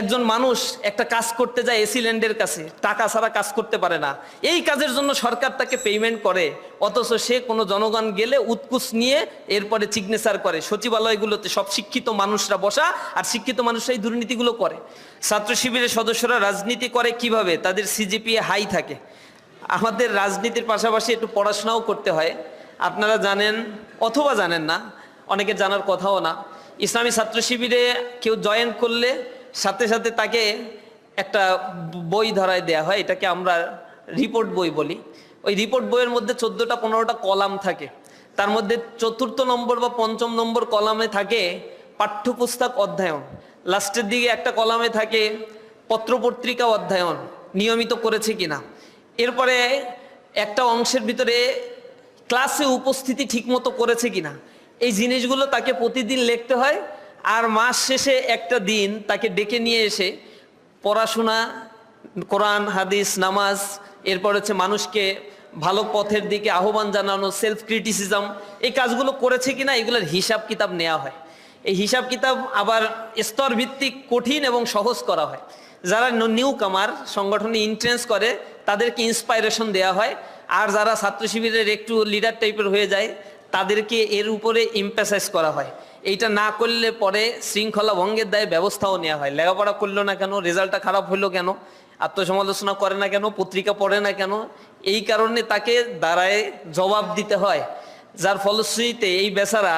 একজন মানুষ একটা কাজ করতে যায় এসিল্যান্ডের কাছে, টাকা ছাড়া কাজ করতে পারে না। এই কাজের জন্য সরকার তাকে পেমেন্ট করে, অথচ সে কোনো জনগণ গেলে উৎকুচ নিয়ে এরপরে সিগনেচার করে। সচিবালয়গুলোতে সব শিক্ষিত মানুষরা বসা আর শিক্ষিত মানুষরা এই দুর্নীতিগুলো করে। ছাত্র শিবিরের সদস্যরা রাজনীতি করে কীভাবে? তাদের সিজিপিএ হাই থাকে। আমাদের রাজনীতির পাশাপাশি একটু পড়াশোনাও করতে হয়। আপনারা জানেন অথবা জানেন না, অনেকে জানার কথাও না। ইসলামী ছাত্র শিবিরে কেউ জয়েন করলে সাথে সাথে তাকে একটা বই ধরায় দেয়া হয়, এটাকে আমরা রিপোর্ট বই বলি। ওই রিপোর্ট বইয়ের মধ্যে চোদ্দোটা পনেরোটা কলাম থাকে। তার মধ্যে চতুর্থ নম্বর বা পঞ্চম নম্বর কলামে থাকে পাঠ্যপুস্তক অধ্যয়ন। লাস্টের দিকে একটা কলামে থাকে পত্রপত্রিকা অধ্যয়ন, নিয়মিত করেছে কিনা। এরপরে একটা অংশের ভিতরে ক্লাসে উপস্থিতি ঠিকমতো করেছে কিনা। এই জিনিসগুলো তাকে প্রতিদিন লিখতে হয়। আর মাস শেষে একটা দিন তাকে ডেকে নিয়ে এসে পড়াশোনা, কোরআন, হাদিস, নামাজ, এরপর হচ্ছে মানুষকে ভালো পথের দিকে আহ্বান জানানো সেলফ ক্রিটিসিজম এই কাজগুলো করেছে কিনা এগুলোর হিসাব কিতাব নেওয়া হয়। এই হিসাব কিতাব আবার স্তর ভিত্তিক কঠিন এবং সহজ করা হয়। যারা নিউ কামার সংগঠনে ইন্ট্রেন্স করে, তাদেরকে ইন্সপাইরেশন দেওয়া হয়। আর যারা ছাত্র শিবিরের একটু লিডার টাইপের হয়ে যায় তাদেরকে এর উপরে ইম্পাসাইজ করা হয়। এইটা না করলে পরে শৃঙ্খলা ভঙ্গের দায়ে ব্যবস্থাও নেওয়া হয়। লেখাপড়া করল না কেন? রেজাল্টটা খারাপ হলো কেন? আত্মসমালোচনা করে না কেন? পত্রিকা পড়ে না কেন? এই কারণে তাকে দাঁড়ায় জবাব দিতে হয়। যার ফলশ্রুতিতে এই বেচারা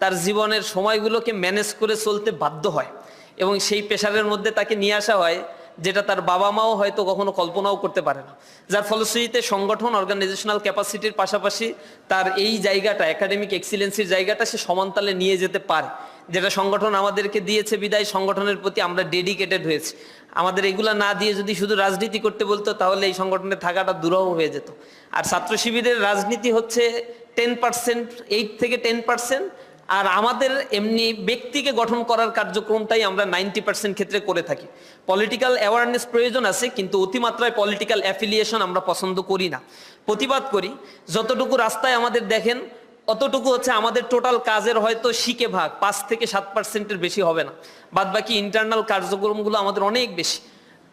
তার জীবনের সময়গুলোকে ম্যানেজ করে চলতে বাধ্য হয়। এবং সেই পেশারের মধ্যে তাকে নিয়ে আসা হয় যেটা তার বাবা মাও হয়তো কখনো কল্পনাও করতে পারে না। যার ফলশ্রুতিতে সংগঠন অর্গানাইজেশনাল ক্যাপাসিটির পাশাপাশি তার এই জায়গাটা একাডেমিক এক্সিলেন্সির জায়গাটা সে সমানতালে নিয়ে যেতে পারে। যেটা সংগঠন আমাদেরকে দিয়েছে বিদায়, সংগঠনের প্রতি আমরা ডেডিকেটেড হয়েছি। আমাদের এগুলা না দিয়ে যদি শুধু রাজনীতি করতে বলতো, তাহলে এই সংগঠনে থাকাটা দুরহ হয়ে যেত। আর ছাত্র শিবিরের রাজনীতি হচ্ছে টেন পার্সেন্ট এইট থেকে টেন পার্সেন্ট আর আমাদের এমনি ব্যক্তিকে গঠন করার কার্যক্রমটাই আমরা নাইনটি পার্সেন্ট ক্ষেত্রে করে থাকি। পলিটিক্যাল অ্যাওয়ারনেস প্রয়োজন আছে, কিন্তু অতিমাত্রায় পলিটিক্যাল অ্যাফিলিয়েশন আমরা পছন্দ করি না। প্রতিবাদ করি, যতটুকু রাস্তায় আমাদের দেখেন, অতটুকু হচ্ছে আমাদের টোটাল কাজের হয়তো শিখে ভাগ, পাঁচ থেকে সাত পার্সেন্টের বেশি হবে না। বাদ বাকি ইন্টারনাল কার্যক্রমগুলো আমাদের অনেক বেশি।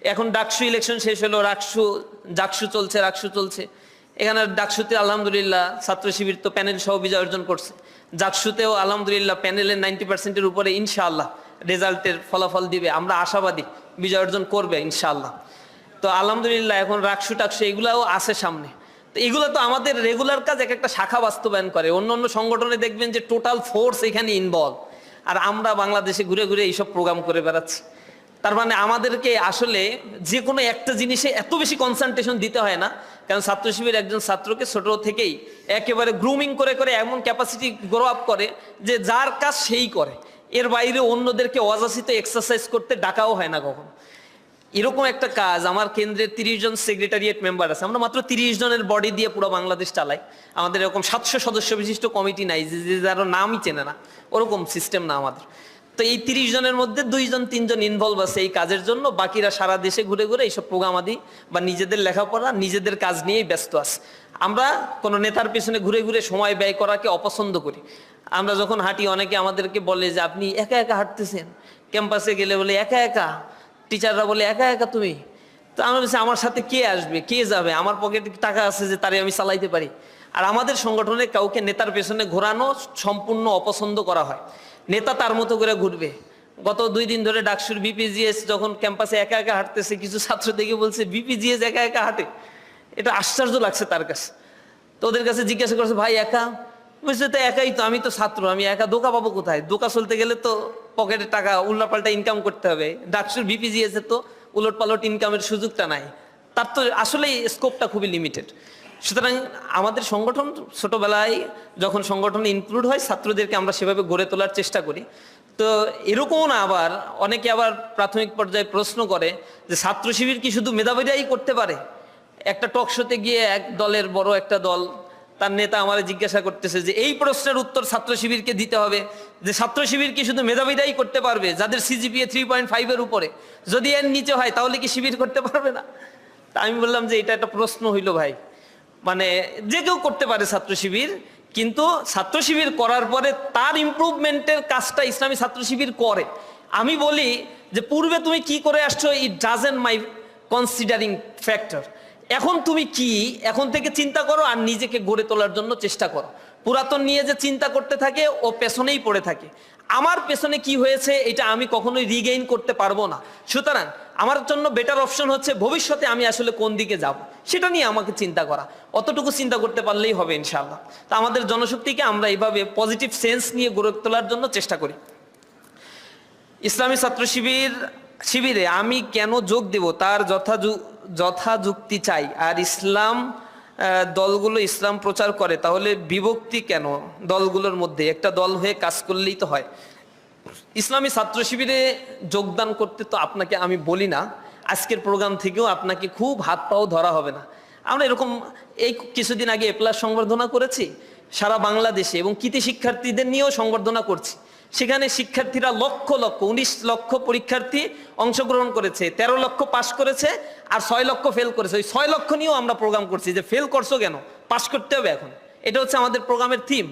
এখন ডাকসু ইলেকশন শেষ হলো, রাকসু, জাকসু চলছে, রাকসু চলছে। এখানে ডাকসুতে আলহামদুলিল্লাহ ছাত্র শিবির তো প্যানেল সহ বিজয় অর্জন করছে। জাকসুতেও আলহামদুলিল্লাহ প্যানেলের নাইনটি পার্সেন্টের উপরে ইনশাআল্লাহ রেজাল্টের ফলাফল দিবে। আমরা আশাবাদী বিজয় অর্জন করবে ইনশাআল্লাহ। তো আলহামদুলিল্লাহ এখন রাকসু টাকসু এগুলাও আছে সামনে। তো এগুলো তো আমাদের রেগুলার কাজ, এক একটা শাখা বাস্তবায়ন করে। অন্য অন্য সংগঠনে দেখবেন যে টোটাল ফোর্স এখানে ইনভলভ আর আমরা বাংলাদেশে ঘুরে ঘুরে এইসব প্রোগ্রাম করে বেড়াচ্ছি। তার মানে আমাদেরকে আসলে যে কোনো একটা জিনিসে এত বেশি কনসেন্ট্রেশন দিতে হয় না। কারণ ছাত্র শিবির একজন ছাত্রকে ছোট থেকেই একেবারে গ্রুমিং করে করে এমন ক্যাপাসিটি গ্রো আপ করে যে যার কাজ সেই করে। এর বাইরে অন্যদেরকে অযাচিত এক্সারসাইজ করতে ডাকাও হয় না কখনো। এরকম একটা কাজ আমার কেন্দ্রের তিরিশ জন সেক্রেটারিয়েট মেম্বার আছে। আমরা মাত্র তিরিশ জনের বডি দিয়ে পুরো বাংলাদেশ চালাই। আমাদের এরকম সাতশো সদস্য বিশিষ্ট কমিটি নাই, যে যারা নামই চেনে না। ওরকম সিস্টেম না আমাদের। তো এই তিরিশ জনের মধ্যে দুইজন, তিনজন ইনভলভ আছে এই কাজের জন্য। বাকিরা সারা দেশে ঘুরে ঘুরে এইসব প্রোগ্রাম আদি বা নিজেদের লেখাপড়া, নিজেদের কাজ নিয়েই ব্যস্ত আছে। আমরা কোনো নেতার পেছনে ঘুরে ঘুরে সময় ব্যয় করাকে অপছন্দ করি। আমরা যখন হাঁটি, অনেকে আমাদেরকে বলে যে, আপনি একা একা হাঁটতেছেন? ক্যাম্পাসে গেলে বলে, একা একা? টিচাররা বলে, একা একা তুমি? তো আমি বলছি, আমার সাথে কে আসবে? কে যাবে? আমার পকেটে টাকা আছে যে, তারে আমি চালাইতে পারি। আর আমাদের সংগঠনে কাউকে নেতার পেছনে ঘোরানো সম্পূর্ণ অপছন্দ করা হয়। নেতা তার মতো করে ঘুরবে। গত দুই দিন ধরে ডাকসুর বিপিজিএস যখন ক্যাম্পাসে একা একা হাঁটতেছে, কিছু ছাত্র দেখে বলছে বিপিজিএস একা একা হাঁটে। এটা আশ্চর্য লাগছে তার কাছে। তো ওদের কাছে জিজ্ঞাসা করছে, ভাই, একা? বুঝছে তো একাই তো, আমি তো ছাত্র, আমি একা, দোকা পাবো কোথায়? দোকা চলতে গেলে তো পকেটে টাকা, উল্লাপাল্টা ইনকাম করতে হবে। ডাকসুর বিপিজিএস তো উলট পালট ইনকামের সুযোগটা নাই। তার তো আসলেই স্কোপটা খুবই লিমিটেড সুতরাং আমাদের সংগঠন ছোটবেলায় যখন সংগঠনে ইনক্লুড হয়, ছাত্রদেরকে আমরা সেভাবে গড়ে তোলার চেষ্টা করি। তো এরকমও না আবার, অনেকে আবার প্রাথমিক পর্যায়ে প্রশ্ন করে যে ছাত্র শিবির কি শুধু মেধাবীরাই করতে পারে? একটা টক শোতে গিয়ে এক দলের বড় একটা দল, তার নেতা আমার জিজ্ঞাসা করতেছে যে এই প্রশ্নের উত্তর ছাত্র শিবিরকে দিতে হবে, যে ছাত্র শিবির কি শুধু মেধাবীরাই করতে পারবে? যাদের সিজিপিএ থ্রি পয়েন্ট ফাইভের উপরে। যদি এর নিচে হয়, তাহলে কি শিবির করতে পারবে না? তা আমি বললাম যে এটা একটা প্রশ্ন হইল ভাই। মানে যে কেউ করতে পারে ছাত্র শিবির, কিন্তু ছাত্র শিবির করার পরে তার ইমপ্রুভমেন্টের কাজটা ইসলামী ছাত্র শিবির করে। আমি বলি যে পূর্বে তুমি কি করে আসছো it doesn't my considering factor এখন তুমি কি, এখন থেকে চিন্তা করো আর নিজেকে গড়ে তোলার জন্য চেষ্টা করো। পুরাতন নিয়ে যে চিন্তা করতে থাকে, ও পেছনেই পড়ে থাকে। আমার পেছনে কি হয়েছে, এটা আমি কখনোই রিগেইন করতে পারব না। সুতরাং আমার জন্য বেটার অপশন হচ্ছে ভবিষ্যতে আমি আসলে কোন দিকে যাব, সেটা নিয়ে আমাকে চিন্তা করা। অতটুকু চিন্তা করতে পারলেই হবে ইনশাআল্লাহ। তা আমাদের জনশক্তিকে আমরা এইভাবে পজিটিভ সেন্স নিয়ে গড়ে তোলার জন্য চেষ্টা করি। ইসলামী ছাত্র শিবির, শিবিরে আমি কেন যোগ দেব, তার যথাযু- যথাযুক্তি চাই। আর ইসলাম দলগুলো ইসলাম প্রচার করে, তাহলে বিভক্তি কেন দলগুলোর মধ্যে? একটা দল হয়ে কাজ করলেই তো হয়। ইসলামী ছাত্র শিবিরে যোগদান করতে তো আপনাকে আমি বলি না, আজকের প্রোগ্রাম থেকেও আপনাকে খুব হাত পাও ধরা হবে না। আমরা এরকম এই কিছুদিন আগে এ প্লাস সংবর্ধনা করেছি, সারা বাংলাদেশে, এবং কৃতি শিক্ষার্থীদের নিয়েও সংবর্ধনা করছি। সেখানে শিক্ষার্থীরা লক্ষ লক্ষ, উনিশ লক্ষ পরীক্ষার্থী অংশগ্রহণ করেছে, তেরো লক্ষ পাশ করেছে আর ছয় লক্ষ ফেল করেছে। ওই ছয় লক্ষ নিয়েও আমরা প্রোগ্রাম করছি যে ফেল করছ কেন? পাশ করতে হবে এখন। এটা হচ্ছে আমাদের প্রোগ্রামের থিম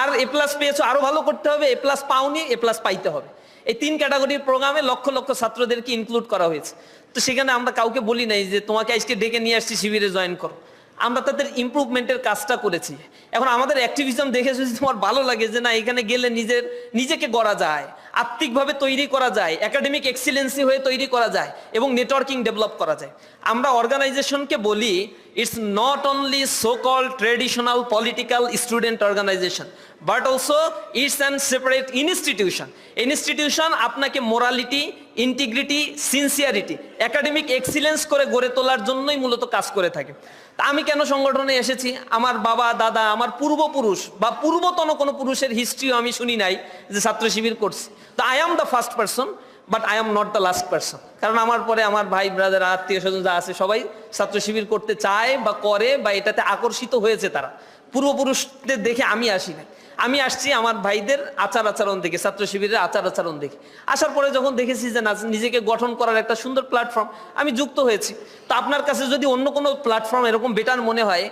আর এ প্লাস পেয়েছ, আরও ভালো করতে হবে। এ প্লাস পাওনি এ প্লাস পাইতে হবে। এই তিন ক্যাটাগরির প্রোগ্রামে লক্ষ লক্ষ ছাত্রদেরকে ইনক্লুড করা হয়েছে। তো সেখানে আমরা কাউকে বলি নাই যে, তোমাকে আজকে ডেকে নিয়ে আসছি, শিবিরে জয়েন করো। আমরা তাদের ইমপ্রুভমেন্টের কাজটা করেছি। এখন আমাদের অ্যাক্টিভিজম দেখে যদি তোমার ভালো লাগে যে না, এখানে গেলে নিজের, নিজেকে গড়া যায়, আত্মিকভাবে তৈরি করা যায় একাডেমিক এক্সিলেন্সি হয়ে তৈরি করা যায় এবং নেটওয়ার্কিং ডেভেলপ করা যায়। আমরা অর্গানাইজেশনকে বলি it's not only so call traditional political student organization but also it's and separate institution institution আপনাকে morality integrity sincerity academic excellence করে গড়ে তোলার জন্যই মূলত কাজ করে থাকে। তা আমি কেন সংগঠনে এসেছি? আমার বাবা, দাদা, আমার পূর্বপুরুষ বা পূর্বতন কোনো পুরুষের হিস্ট্রিও আমি শুনি নাই যে ছাত্র শিবির করছে। তো I am the first person but I am not the last person কারণ আমার পরে আমার ভাই ব্রাদার আত্মীয় স্বজন যা আছে, সবাই ছাত্র শিবির করতে চায় বা করে বা এটাতে আকর্ষিত হয়েছে তারা। পূর্বপুরুষদের দেখে আমি আসি না আমি আসছি আমার ভাইদের আচার আচরণ দেখে, ছাত্র শিবিরের আচার আচরণ দেখে। আসার পরে যখন দেখেছি যে না, নিজেকে গঠন করার একটা সুন্দর প্ল্যাটফর্ম আমি যুক্ত হয়েছি। তো আপনার কাছে যদি অন্য কোনো প্ল্যাটফর্ম এরকম বেটার মনে হয়,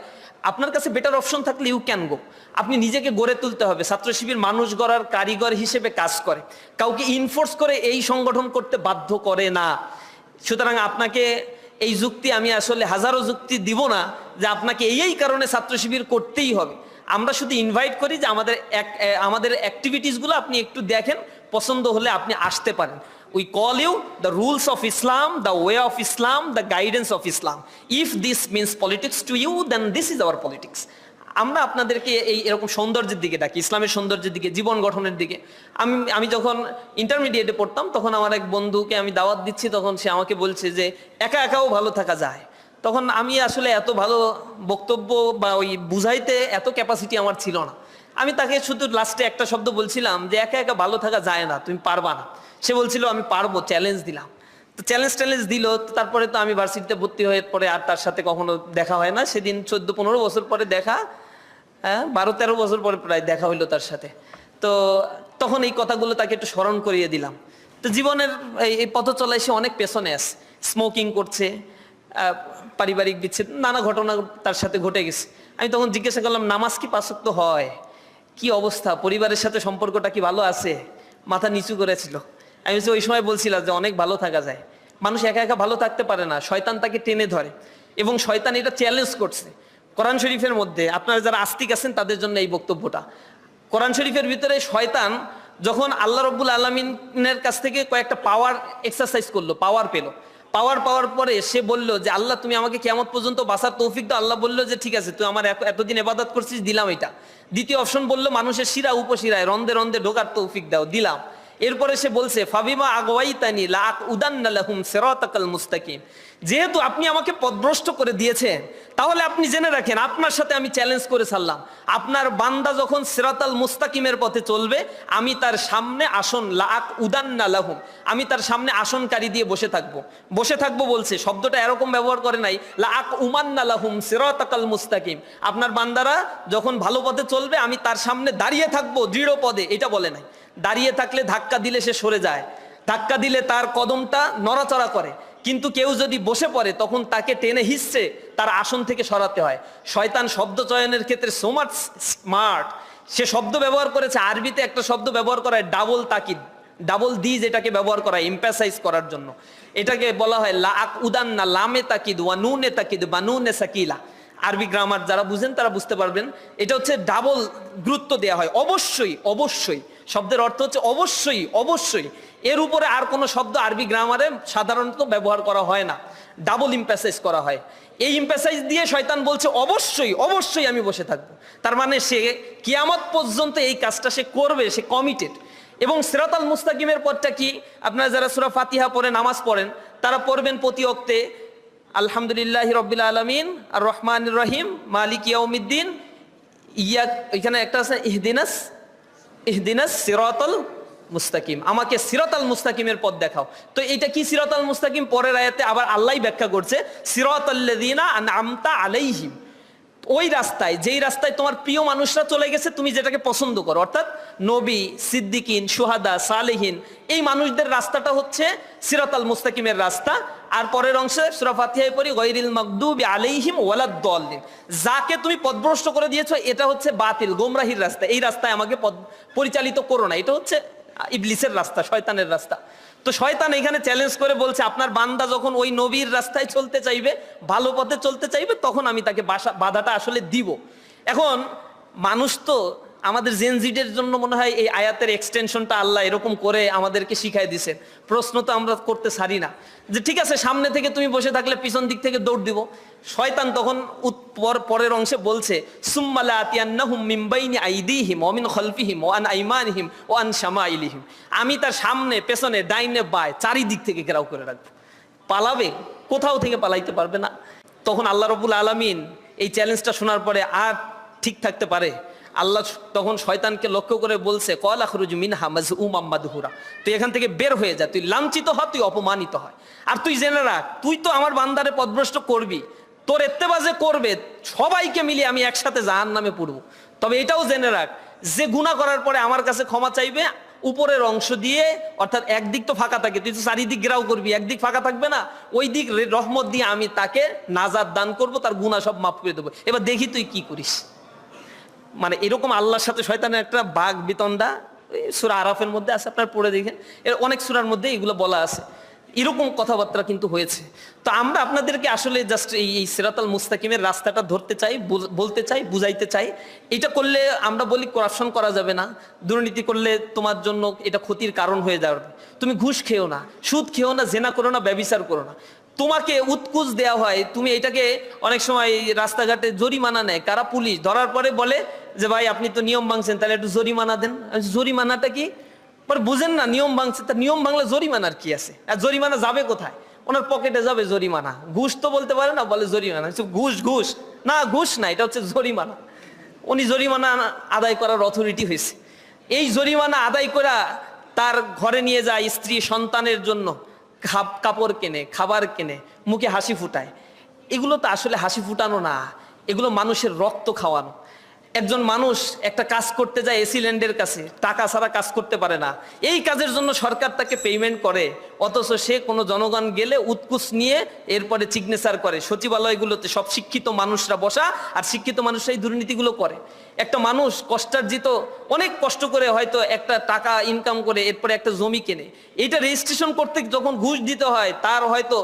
আপনার কাছে বেটার অপশন থাকলে ইউ ক্যান গো আপনি নিজেকে গড়ে তুলতে হবে। ছাত্র শিবির মানুষ গড়ার কারিগর হিসেবে কাজ করে। কাউকে ইনফোর্স করে এই সংগঠন করতে বাধ্য করে না। সুতরাং আপনাকে এই যুক্তি আমি আসলে হাজারো যুক্তি দিব না যে আপনাকে এই এই কারণে ছাত্র শিবির করতেই হবে। আমরা শুধু ইনভাইট করি যে আমাদের আমাদের অ্যাক্টিভিটিসগুলো আপনি একটু দেখেন, পছন্দ হলে আপনি আসতে পারেন। We call you the rules of Islam the way of Islam the guidance of Islam if this means politics to you then this is our politics আমরা আপনাদেরকে এই এরকম সৌন্দর্যের দিকে ডাকি, ইসলামের সৌন্দর্যের দিকে, জীবন গঠনের দিকে। আমি আমি যখন ইন্টারমিডিয়েটে পড়তাম, তখন আমার এক বন্ধুকে আমি দাওয়াত দিচ্ছি, তখন সে আমাকে বলছে যে, একা একাও ভালো থাকা যায়। তখন আমি আসলে এত ভালো বক্তব্য বা ওই বুঝাইতে এত ক্যাপাসিটি আমার ছিল না। আমি তাকে শুধু লাস্টে একটা শব্দ বলছিলাম যে, একা একা ভালো থাকা যায় না, তুমি পারবা না। সে বলছিল, আমি পারব চ্যালেঞ্জ দিলাম। তো চ্যালেঞ্জ ট্যালেঞ্জ দিল তারপরে তো আমি ভার্সিটিতে ভর্তি হয়ে পরে আর তার সাথে কখনো দেখা হয় না। সেদিন চোদ্দ পনেরো বছর পরে দেখা হ্যাঁ বারো তেরো বছর পরে প্রায় দেখা হইল তার সাথে। তো তখন এই কথাগুলো তাকে একটু স্মরণ করিয়ে দিলাম। তো জীবনের এই- পথ চলায় সে অনেক পেছনে আছে। স্মোকিং করছে পারিবারিক বিচ্ছেদ নানা ঘটনা তার সাথে ঘটে গেছে। আমি তখন জিজ্ঞাসা করলাম নামাজ কি পাশক্ত হয়? কি অবস্থা? পরিবারের সাথে সম্পর্কটা কি ভালো আছে? মাথা নিচু করেছিল। আমি বলছি, ওই সময় বলছিলাম যে অনেক ভালো থাকা যায়। মানুষ একা একা ভালো থাকতে পারে না শয়তান তাকে টেনে ধরে। এবং শয়তান এটা চ্যালেঞ্জ করছে। কোরআন শরীফের মধ্যে আপনারা যারা আস্তিক আছেন তাদের জন্য এই বক্তব্যটা। কোরআন শরীফের ভিতরে শয়তান যখন আল্লাহ রব্বুল আলমিনের কাছ থেকে কয়েকটা পাওয়ার এক্সারসাইজ করল পাওয়ার পেল। পাওয়ার পাওয়ার পরে সে বলল যে, আল্লাহ, তুমি আমাকে কেমন পর্যন্ত বাসার তৌফিক দাও। আল্লাহ বলল যে, ঠিক আছে, তুই আমার এত- এতদিন এবাদত করছিস, দিলাম এটা। দ্বিতীয় অপশন বলল, মানুষের শিরা উপশিরায় রন্ধে রন্ধে ঢোকার তৌফিক দাও। দিলাম। এরপরে সে বলছে, ফাবিমা আগওয়াইতানি লাক উদান্না লাহুম সিরাতাকাল মুস্তাকিম। যেহেতু আপনি আমাকে পদভ্রষ্ট করে দিয়েছেন, তাহলে আপনি জেনে রাখেন, আপনার সাথে আমি চ্যালেঞ্জ করে ছাড়লাম। আপনার বান্দা যখন সিরাতাল মুস্তাকিমের পথে চলবে, আমি তার সামনে আসন লাক উদান্না লাহুম, আমি তার সামনে আসনকারী দিয়ে বসে থাকব। বসে থাকব বলছে, শব্দটা এরকম ব্যবহার করে নাই লাক উমান্না লাহুম সিরাতাকাল মুস্তাকিম। আপনার বান্দারা যখন ভালো পথে চলবে, আমি তার সামনে দাঁড়িয়ে থাকব দৃঢ় পদে, এটা বলে নাই। দাঁড়িয়ে থাকলে ধাক্কা দিলে সে সরে যায়। ধাক্কা দিলে তার কদমটা নড়াচড়া করে। কিন্তু কেউ যদি বসে পড়ে, তখন তাকে টেনে হিসছে তার আসন থেকে সরাতে হয়। শয়তান শব্দ চয়নের ক্ষেত্রে সোমাট স্মার্ট সে শব্দ ব্যবহার করেছে, আরবিতে একটা শব্দ ব্যবহার করা হয় ডাবল তাকিদ। ডাবল দি যেটাকে ব্যবহার করা এম্পাসাইজ করার জন্য। এটাকে বলা হয় লা আক উদান না লামে তাকিদ, ওয়া নুনে তাকিদ, বা নুনে সাকিলা। আরবি গ্রামার যারা বুঝেন তারা বুঝতে পারবেন। এটা হচ্ছে ডাবল গুরুত্ব দেওয়া হয়। অবশ্যই অবশ্যই। শব্দের অর্থ হচ্ছে অবশ্যই অবশ্যই। এর উপরে আর কোনো শব্দ আরবি গ্রামারে সাধারণত ব্যবহার করা হয় না। ডাবল ইম্প্যাসাইজ করা হয়। এই ইম্প্যাসাইজ দিয়ে শয়তান বলছে, অবশ্যই অবশ্যই আমি বসে থাকব। তার মানে সে কিয়ামত পর্যন্ত এই কাজটা সে করবে, সে কমিটেড এবং সিরাতাল মুস্তাকিমের পরটা কি? আপনারা যারা সুরা ফাতিহা পড়ে, নামাজ পড়েন, তারা পড়বেন প্রতি অক্তে, আলহামদুলিল্লাহ রব্বিল আলমিন আর রহমান রহিম, মালিক ইয়াউমিদ্দিন ইয়া এখানে একটা আছে, ইহদিনাস ইহদিনাস সিরাতাল মুস্তাকিম। আমাকে সিরাতাল মুস্তাকিমের পথ দেখাও। তো এটা কি সিরাতাল মুস্তাকিম? পরের আয়াতে আবার আল্লাহই ব্যাখ্যা করছে, সিরাতাল্লাযিনা আনআমতা আলাইহিম। ওই রাস্তায়, যেই রাস্তায় তোমার প্রিয় মানুষরা চলে গেছে, তুমি যেটাকে পছন্দ করো, অর্থাৎ নবী, সিদ্দিকিন, সুহাদা, সালেহীন, এই মানুষদের রাস্তাটা হচ্ছে সিরাতাল মুস্তাকিমের রাস্তা, আর পরের অংশে সুরা ফাতিহায় পড়ি গৈরিল মকদুবি আলাইহিম ওয়ালাদ দলিন যাকে তুমি পদভ্রষ্ট করে দিয়েছ, এটা হচ্ছে বাতিল, গোমরাহির রাস্তা, এই রাস্তায় আমাকে পরিচালিত করো না, এটা হচ্ছে ইবলিসের রাস্তা, শয়তানের রাস্তা। তো শয়তান এখানে চ্যালেঞ্জ করে বলছে, আপনার বান্দা যখন ওই নবীর রাস্তায় চলতে চাইবে, ভালো পথে চলতে চাইবে, তখন আমি তাকে বাসা, বাধাটা আসলে দিব। এখন মানুষ তো আমাদের জেনজিডের জন্য মনে হয় এই আয়াতের এক্সটেনশনটা আল্লাহ এরকম করে আমাদেরকে শিখাই দিছেন প্রশ্ন তো আমরা করতে সারি না। যে ঠিক আছে, সামনে থেকে তুমি বসে থাকলে পিছন দিক থেকে দৌড় দিব। শয়তান তখন পরের অংশে বলছে সুম্মালা শামাইলিহিম। আমি তার সামনে, পেছনে, ডাইনে, বায় চারিদিক থেকে ঘেরাও করে রাখব। পালাবে? কোথাও থেকে পালাইতে পারবে না। তখন আল্লাহ রবুল আলমিন এই চ্যালেঞ্জটা শোনার পরে আর ঠিক থাকতে পারে? আল্লাহ তখন শয়তানকে লক্ষ্য করে বলছে, কল আখরুজ মিনহা মাজউম আম্মাদহুরা তুই এখান থেকে বের হয়ে যা, তুই লাঞ্ছিত হ, তুই অপমানিত হয়। আর তুই জেনে রাখ, তুই তো আমার বান্দারে পদভ্রষ্ট করবি। তোর এত্তেবাজে করবে, সবাইকে মিলিয়ে আমি একসাথে জাহান নামে পড়ব। তবে এটাও জেনে রাখ, যে গুণা করার পরে আমার কাছে ক্ষমা চাইবে, উপরের অংশ দিয়ে, অর্থাৎ একদিক তো ফাঁকা থাকে, তুই তো চারিদিক গ্রাও করবি, একদিক ফাঁকা থাকবে না, ওই দিক রহমত দিয়ে আমি তাকে নাজাদ দান করব, তার গুণা সব মাফ করে দেবো। এবার দেখি তুই কি করিস। মানে এরকম আল্লাহর সাথে শয়তানের একটা বাঘ বিতণ্ডা ওই সুরা আরাফের মধ্যে আছে, আপনার পড়ে দেখেন। এর অনেক সুরার মধ্যে এগুলো বলা আছে। এরকম কথাবার্তা কিন্তু হয়েছে। তো আমরা আপনাদেরকে আসলে জাস্ট এই সিরাতাল মুস্তাকিমের রাস্তাটা ধরতে চাই বলতে চাই, বুঝাইতে চাই। এটা করলে আমরা বলি করাপশন করা যাবে না। দুর্নীতি করলে তোমার জন্য এটা ক্ষতির কারণ হয়ে যাবে। তুমি ঘুষ খেও না, সুদ খেও না, জেনা করো না, ব্যবিচার করো না। তোমাকে উৎকুচ দেওয়া হয়, তুমি এটাকে অনেক সময় রাস্তাঘাটে জরিমানা নেয়। কারা? পুলিশ। ধরার পরে বলে যে, ভাই, আপনি তো নিয়ম ভাঙছেন, তাহলে একটু জরিমানা দেন। জরিমানাটা কি? বুঝেন না, নিয়ম ভাঙছে। তার নিয়ম ভাঙলে জরিমানার কি আছে? আর জরিমানা যাবে কোথায়? ওনার পকেটে যাবে জরিমানা। ঘুষ তো বলতে পারে না, বলে জরিমানা। ঘুষ ঘুষ। না ঘুষ না, এটা হচ্ছে জরিমানা। উনি জরিমানা আদায় করার অথরিটি হয়েছে। এই জরিমানা আদায় করা তার ঘরে নিয়ে যায় স্ত্রী সন্তানের জন্য। কাপড় কেনে, খাবার কেনে, মুখে হাসি ফুটায়। এগুলো তো আসলে হাসি ফুটানো না। এগুলো মানুষের রক্ত খাওয়ানো। একজন মানুষ একটা কাজ করতে যায় এসিল্যান্ডের কাছে, টাকা ছাড়া কাজ করতে পারে না। এই কাজের জন্য সরকার তাকে পেমেন্ট করে, অথচ সে কোনো জনগণ গেলে উৎকুচ নিয়ে এরপরে সিগনেচার করে। সচিবালয়গুলোতে সব শিক্ষিত মানুষরা বসা, আর শিক্ষিত মানুষরা এই দুর্নীতিগুলো করে। একটা মানুষ কষ্টার্জিত, অনেক কষ্ট করে হয়তো একটা টাকা ইনকাম করে, এরপরে একটা জমি কেনে। এটা রেজিস্ট্রেশন করতে যখন ঘুষ দিতে হয়, তার হয়তো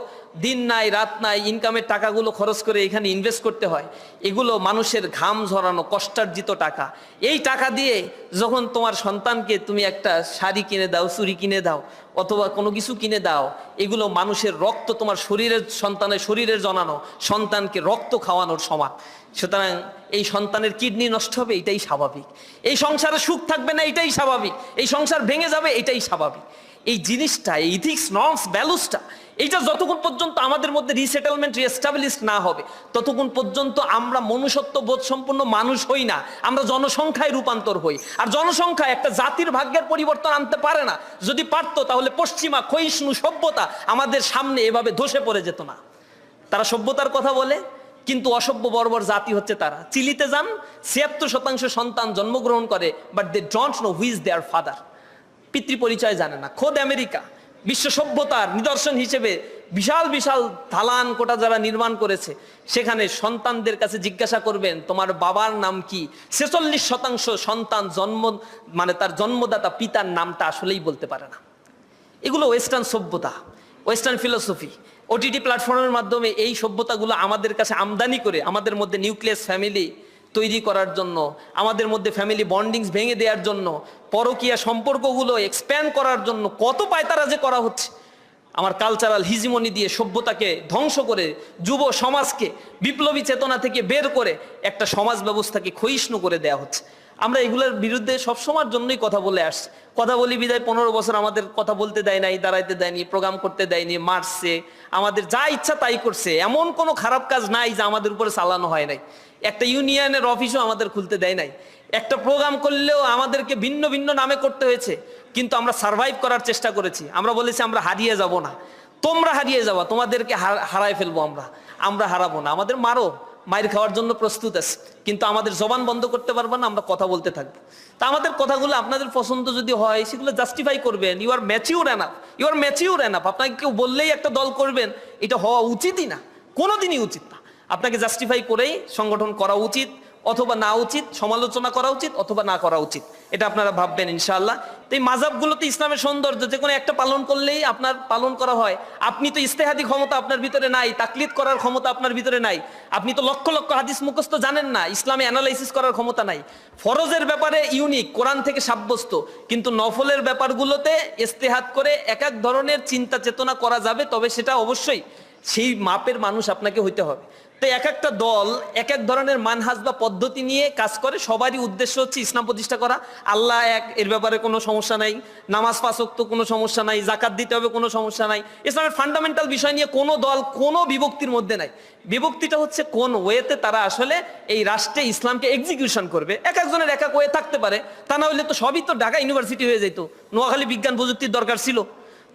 দিন নাই, রাত নাই ইনকামের টাকাগুলো খরচ করে এখানে ইনভেস্ট করতে হয়। এগুলো মানুষের ঘাম ঝরানো, কষ্টার্জিত টাকা। এই টাকা দিয়ে যখন তোমার সন্তানকে তুমি একটা শাড়ি কিনে দাও চুরি কিনে দাও, অথবা কোনো কিছু কিনে দাও, এগুলো মানুষের রক্ত তোমার শরীরের, সন্তানের শরীরের জনানো, সন্তানকে রক্ত খাওয়ানোর সমান। সুতরাং এই সন্তানের কিডনি নষ্ট হবে, এটাই স্বাভাবিক। এই সংসারে সুখ থাকবে না, এটাই স্বাভাবিক। এই সংসার ভেঙে যাবে, এটাই স্বাভাবিক। এই জিনিসটা, এই ইথিক্স নর্মস ভ্যালুসটা এইটা যতক্ষণ পর্যন্ত আমাদের মধ্যে রিসেটেলমেন্ট রিএস্টাবলিশ না হবে, ততক্ষণ পর্যন্ত আমরা মনুষ্যত্ব বোধ সম্পন্ন মানুষ হই না। আমরা জনসংখ্যায় রূপান্তর হই। আর জনসংখ্যা একটা জাতির ভাগ্যের পরিবর্তন আনতে পারে না। যদি পারতো, তাহলে পশ্চিমা, ক্ষয়িষ্ণু, সভ্যতা আমাদের সামনে এভাবে ধসে পড়ে যেত না। তারা সভ্যতার কথা বলে কিন্তু অসভ্য বর্বর জাতি হচ্ছে তারা। চিলিতে যান, ছিয়াত্তর শতাংশ সন্তান জন্মগ্রহণ করে but they don't know whose their father পিতৃ পরিচয় জানে না। খোদ আমেরিকা, বিশ্ব সভ্যতার নিদর্শন হিসেবে বিশাল বিশাল দালান কোটা যারা নির্মাণ করেছে, সেখানে সন্তানদের কাছে জিজ্ঞাসা করবেন, তোমার বাবার নাম কি? ছেচল্লিশ শতাংশ সন্তান জন্ম মানে তার জন্মদাতা পিতার নামটা আসলেই বলতে পারে না। এগুলো ওয়েস্টার্ন সভ্যতা ওয়েস্টার্ন ফিলোসফি ওটিটি প্ল্যাটফর্মের মাধ্যমে এই সভ্যতাগুলো আমাদের কাছে আমদানি করে, আমাদের মধ্যে নিউক্লিয়াস ফ্যামিলি তৈরি করার জন্য, আমাদের মধ্যে ফ্যামিলি বন্ডিংস ভেঙে দেওয়ার জন্য, পরকীয়া সম্পর্কগুলো এক্সপ্যান্ড করার জন্য কত পায়তারা যে করা হচ্ছে। আমার কালচারাল হিজিমনি দিয়ে সভ্যতাকে ধ্বংস করে, যুব সমাজকে বিপ্লবী চেতনা থেকে বের করে একটা সমাজ ব্যবস্থাকে ক্ষয়িষ্ণু করে দেয়া হচ্ছে। আমরা এগুলোর বিরুদ্ধে সবসময়ের জন্যই কথা বলে আসছি। কথা বলি বিদায়, পনেরো বছর আমাদের কথা বলতে দেয় নাই, দাঁড়াইতে দেয়নি প্রোগ্রাম করতে দেয়নি মারছে। আমাদের যা ইচ্ছা তাই করছে। এমন কোনো খারাপ কাজ নাই যা আমাদের উপরে চালানো হয় নাই। একটা ইউনিয়নের অফিসও আমাদের খুলতে দেয় নাই। একটা প্রোগ্রাম করলেও আমাদেরকে ভিন্ন ভিন্ন নামে করতে হয়েছে। কিন্তু আমরা সার্ভাইভ করার চেষ্টা করেছি। আমরা বলেছি, আমরা হারিয়ে যাব না। তোমরা হারিয়ে যাবা। তোমাদেরকে হার- হারায় ফেলব আমরা। আমরা হারাবো না। আমাদের মারো। মায়ের খাওয়ার জন্য প্রস্তুত আছে, কিন্তু আমাদের জবান বন্ধ করতে পারব না, আমরা কথা বলতে থাকব। তা আমাদের কথাগুলো আপনাদের পছন্দ যদি হয়, সেগুলো জাস্টিফাই করবেন you are mature enough you are mature enough আপনাকে কেউ বললেই একটা দল করবেন, এটা হওয়া উচিতই না, কোনোদিনই উচিত না। আপনাকে জাস্টিফাই করেই সংগঠন করা উচিত, অথবা না উচিত, সমালোচনা করা উচিত, অথবা না করা উচিত। এটা আপনারা ভাববেন ইনশাআল্লাহ। তো এই মাজাবগুলোতে ইসলামের সৌন্দর্য যে কোনো একটা পালন করলেই আপনার পালন করা হয়। আপনি তো ইস্তেহাদি ক্ষমতা আপনার ভিতরে নাই, তাকলিদ করার ক্ষমতা আপনার ভিতরে নাই। আপনি তো লক্ষ লক্ষ হাদিস মুখস্থ জানেন না, ইসলামে অ্যানালাইসিস করার ক্ষমতা নাই। ফরজের ব্যাপারে ইউনিক, কোরআন থেকে সাব্যস্ত, কিন্তু নফলের ব্যাপারগুলোতে ইস্তেহাদ করে এক এক ধরনের চিন্তা চেতনা করা যাবে, তবে সেটা অবশ্যই সেই মাপের মানুষ আপনাকে হইতে হবে। তো এক একটা দল, এক এক ধরনের মানহাজ বা পদ্ধতি নিয়ে কাজ করে। সবারই উদ্দেশ্য হচ্ছে ইসলাম প্রতিষ্ঠা করা। আল্লাহ এক, এর ব্যাপারে কোনো সমস্যা নাই। নামাজ পাচক তো কোনো সমস্যা নাই। জাকাত দিতে হবে কোনো সমস্যা নাই। ইসলামের ফান্ডামেন্টাল বিষয় নিয়ে কোনো দল কোনো বিভক্তির মধ্যে নাই। বিভক্তিটা হচ্ছে কোন ওয়েতে তারা আসলে এই রাষ্ট্রে ইসলামকে এক্সিকিউশন করবে। এক একজনের এক এক ওয়ে থাকতে পারে। তা না হলে তো সবই তো ঢাকা ইউনিভার্সিটি হয়ে যেত নোয়াখালী বিজ্ঞান প্রযুক্তির দরকার ছিল।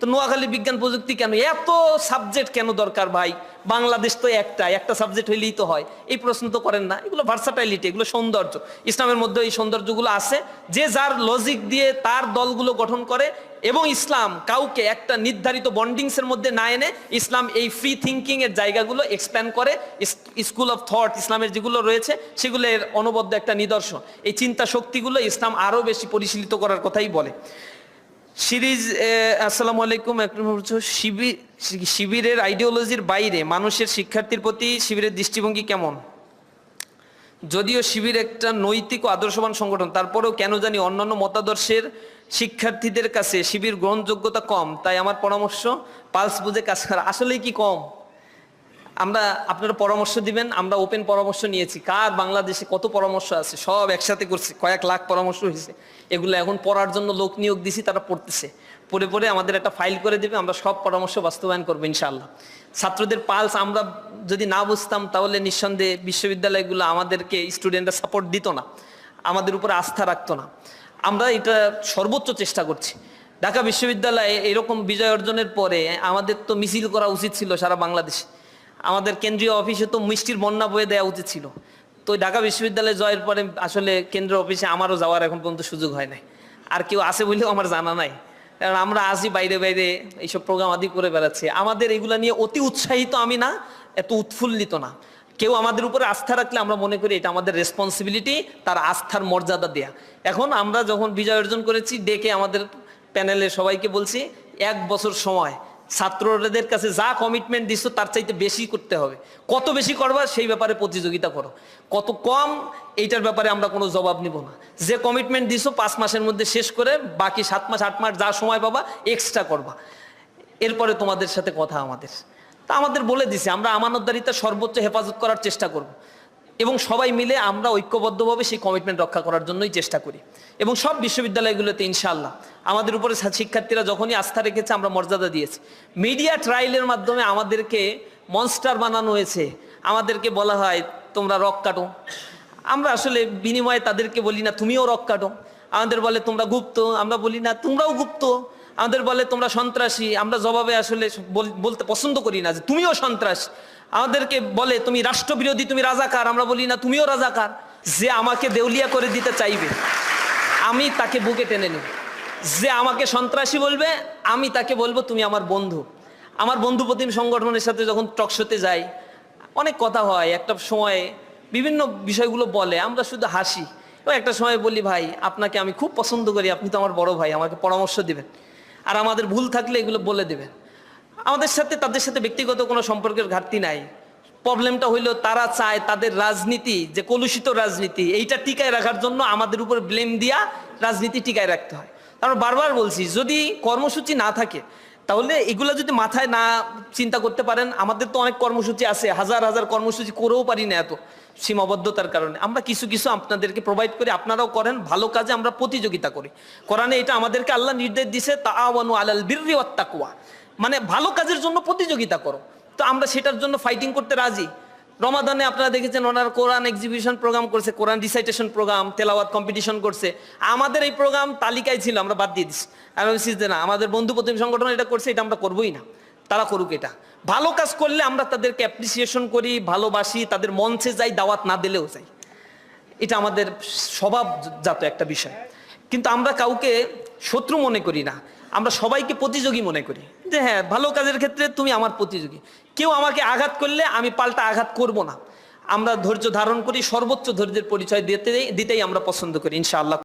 তো নোয়াখালী বিজ্ঞান প্রযুক্তি কেন? এত সাবজেক্ট কেন দরকার ভাই? বাংলাদেশ তো একটা একটা সাবজেক্ট হইলেই তো হয়। এই প্রশ্ন তো করেন না। এগুলো ভার্সাটাইলিটি এগুলো সৌন্দর্য। ইসলামের মধ্যে এই সৌন্দর্যগুলো আছে। যে যার লজিক দিয়ে তার দলগুলো গঠন করে এবং ইসলাম কাউকে একটা নির্ধারিত বন্ডিংসের মধ্যে না এনে ইসলাম এই ফ্রি থিঙ্কিং এর জায়গাগুলো এক্সপ্যান্ড করে। স্কুল অফ থট ইসলামের যেগুলো রয়েছে, সেগুলো এর অনবদ্য একটা নিদর্শন। এই চিন্তা শক্তিগুলো ইসলাম আরও বেশি পরিশীলিত করার কথাই বলে। সিরিজ আসসালামু আলাইকুম শিবির শিবিরের আইডিওলজির বাইরে মানুষের শিক্ষার্থীর প্রতি শিবিরের দৃষ্টিভঙ্গি কেমন? যদিও শিবির একটা নৈতিক ও আদর্শবান সংগঠন, তারপরেও কেন জানি অন্যান্য মতাদর্শের শিক্ষার্থীদের কাছে শিবির গ্রহণযোগ্যতা কম। তাই আমার পরামর্শ, পালস বুঝে কাজ করা। আসলেই কি কম? আমরা আপনারা পরামর্শ দিবেন, আমরা ওপেন পরামর্শ নিয়েছি। কার বাংলাদেশে কত পরামর্শ আছে? সব একসাথে করছি, কয়েক লাখ পরামর্শ হয়েছে। এগুলো এখন পড়ার জন্য লোক নিয়োগ দিছি, তারা পড়তেছে। পড়ে পড়ে আমাদের একটা ফাইল করে দেবে, আমরা সব পরামর্শ বাস্তবায়ন করব ইনশাআল্লাহ। ছাত্রদের পালস আমরা যদি না বুঝতাম, তাহলে নিঃসন্দেহে বিশ্ববিদ্যালয়গুলো আমাদেরকে স্টুডেন্টরা সাপোর্ট দিত না। আমাদের উপরে আস্থা রাখতো না। আমরা এটা সর্বোচ্চ চেষ্টা করছি। ঢাকা বিশ্ববিদ্যালয়ে এরকম বিজয় অর্জনের পরে আমাদের তো মিছিল করা উচিত ছিল সারা বাংলাদেশে। আমাদের কেন্দ্রীয় অফিসে তো মিষ্টির বন্যা বয়ে দেওয়া উচিত ছিল। তো ঢাকা বিশ্ববিদ্যালয়ে জয়ের পরে আসলে কেন্দ্রীয় অফিসে আমারও যাওয়ার এখন পর্যন্ত সুযোগ হয় নাই। আর কেউ আছে বলেও আমার জানা নাই। কারণ আমরা আসি বাইরে বাইরে এইসব প্রোগ্রাম আদি করে বেড়াচ্ছি। আমাদের এগুলা নিয়ে অতি উৎসাহিত আমি না, এত উৎফুল্লিত না। কেউ আমাদের উপরে আস্থা রাখলে আমরা মনে করি এটা আমাদের রেসপন্সিবিলিটি তার আস্থার মর্যাদা দেয়া। এখন আমরা যখন বিজয় অর্জন করেছি, ডেকে আমাদের প্যানেলে সবাইকে বলছি, এক বছর সময় ছাত্রদের কাছে যা কমিটমেন্ট দিচ্ছ তার চাইতে বেশি করতে হবে। কত বেশি করবা, সেই ব্যাপারে প্রতিযোগিতা করো। কত কম, এইটার ব্যাপারে আমরা কোনো জবাব নিব না। যে কমিটমেন্ট দিছো, পাঁচ মাসের মধ্যে শেষ করে, বাকি সাত মাস, আট মাস যা সময় পাবা এক্সট্রা করবা। এরপরে তোমাদের সাথে কথা আমাদের। তা আমাদের বলে দিছে, আমরা আমানতদারিতা সর্বোচ্চ হেফাজত করার চেষ্টা করব। এবং সবাই মিলে আমরা ঐক্যবদ্ধভাবে সেই কমিটমেন্ট রক্ষা করার জন্যই চেষ্টা করি। এবং সব বিশ্ববিদ্যালয়গুলোতে ইনশাল্লাহ আমাদের উপরে শিক্ষার্থীরা যখনই আস্থা রেখেছে আমরা মর্যাদা দিয়েছি। মিডিয়া ট্রায়ালের মাধ্যমে আমাদেরকে মনস্টার বানানো হয়েছে। আমাদেরকে বলা হয়, তোমরা রক কাটো। আমরা আসলে বিনিময়ে তাদেরকে বলি, না, তুমিও রক কাটো। আমাদের বলে, তোমরা গুপ্ত। আমরা বলি, না, তোমরাও গুপ্ত। আমাদের বলে, তোমরা সন্ত্রাসী। আমরা জবাবে আসলে বলতে পছন্দ করি না যে, তুমিও সন্ত্রাস। আমাদেরকে বলে, তুমি রাষ্ট্রবিরোধী, তুমি রাজাকার। আমরা বলি, না, তুমিও রাজাকার। যে আমাকে দেউলিয়া করে দিতে চাইবে, আমি তাকে বুকে টেনে নেব। যে আমাকে সন্ত্রাসী বলবে, আমি তাকে বলব, তুমি আমার বন্ধু। আমার বন্ধু প্রতিম সংগঠনের সাথে যখন টকশোতে যাই, অনেক কথা হয়, একটা সময়ে বিভিন্ন বিষয়গুলো বলে, আমরা শুধু হাসি। এবং একটা সময় বলি, ভাই, আপনাকে আমি খুব পছন্দ করি, আপনি তো আমার বড় ভাই, আমাকে পরামর্শ দিবেন। আর আমাদের ভুল থাকলে এগুলো বলে দেবেন। আমাদের সাথে, তাদের সাথে ব্যক্তিগত কোনো সম্পর্কের ঘাটতি নাই। প্রবলেমটা হইল তারা চায় তাদের রাজনীতি, যে কলুষিত রাজনীতি, এইটা টিকায় রাখার জন্য আমাদের উপর ব্লেম দিয়া রাজনীতি টিকায় রাখতে হয়। আমরা বারবার বলছি, যদি কর্মসূচি না থাকে, তাহলে এগুলো যদি মাথায় না চিন্তা করতে পারেন, আমাদের তো অনেক কর্মসূচি আছে, হাজার হাজার কর্মসূচি করেও পারি না এত সীমাবদ্ধতার কারণে। আমরা কিছু কিছু আপনাদেরকে প্রোভাইড করি, আপনারাও করেন, ভালো কাজে আমরা প্রতিযোগিতা করি। কোরআনে এটা আমাদেরকে আল্লাহ নির্দেশ দিছে তা আওয়ানু আলাল বিররি ওয়াত্তাকুয়া মানে ভালো কাজের জন্য প্রতিযোগিতা করো। তো আমরা সেটার জন্য ফাইটিং করতে রাজি। রমাদানে আপনারা দেখেছেন ওনারা কোরআন এক্সিবিশন প্রোগ্রাম করছে, কোরআন রিসাইটেশন প্রোগ্রাম তেলাওয়াত কম্পিটিশন করছে। আমাদের এই প্রোগ্রাম তালিকায় ছিল, আমরা বাদ দিয়ে দিচ্ছি আমি বলছি যে না, আমাদের বন্ধু প্রতিম সংগঠন এটা করছে, এটা আমরা করবোই না। তারা করুক এটা। ভালো কাজ করলে আমরা তাদেরকে অ্যাপ্রিসিয়েশন করি, ভালোবাসি, তাদের মঞ্চে যাই, দাওয়াত না দিলেও যাই। এটা আমাদের স্বভাবজাত একটা বিষয়। কিন্তু আমরা কাউকে শত্রু মনে করি না। আমরা সবাইকে প্রতিযোগী মনে করি। যে হ্যাঁ ভালো কাজের ক্ষেত্রে তুমি আমার প্রতিযোগী। কেউ আমাকে আঘাত করলে আমি পাল্টা আঘাত করব না। আমরা ধৈর্য ধারণ করি, সর্বোচ্চ ধৈর্যের পরিচয় দিতে, দিতেই আমরা পছন্দ করি, ইনশাআল্লাহ।